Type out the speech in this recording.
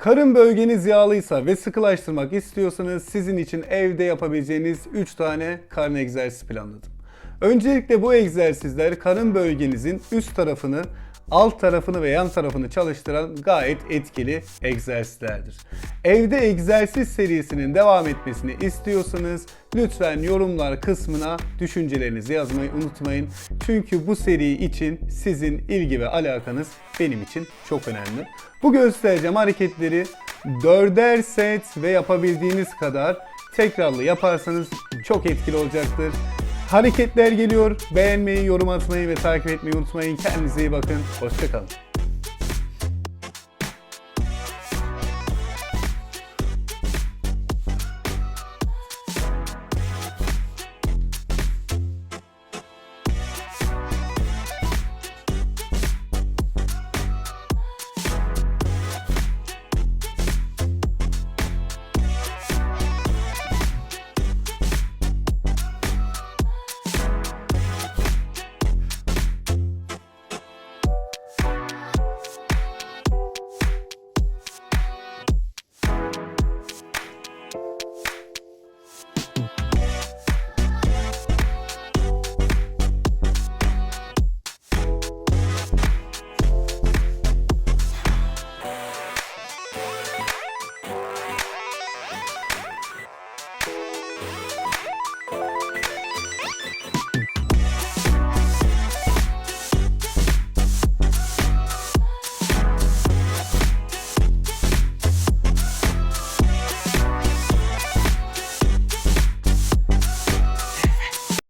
Karın bölgeniz yağlıysa ve sıkılaştırmak istiyorsanız sizin için evde yapabileceğiniz 3 tane karın egzersizi planladım. Öncelikle bu egzersizler karın bölgenizin üst tarafını, alt tarafını ve yan tarafını çalıştıran gayet etkili egzersizlerdir. Evde egzersiz serisinin devam etmesini istiyorsanız lütfen yorumlar kısmına düşüncelerinizi yazmayı unutmayın. Çünkü bu seri için sizin ilgi ve alakanız benim için çok önemli. Bu göstereceğim hareketleri dörder set ve yapabildiğiniz kadar tekrarlı yaparsanız çok etkili olacaktır. Hareketler geliyor. Beğenmeyi, yorum atmayı ve takip etmeyi unutmayın. Kendinize iyi bakın. Hoşçakalın.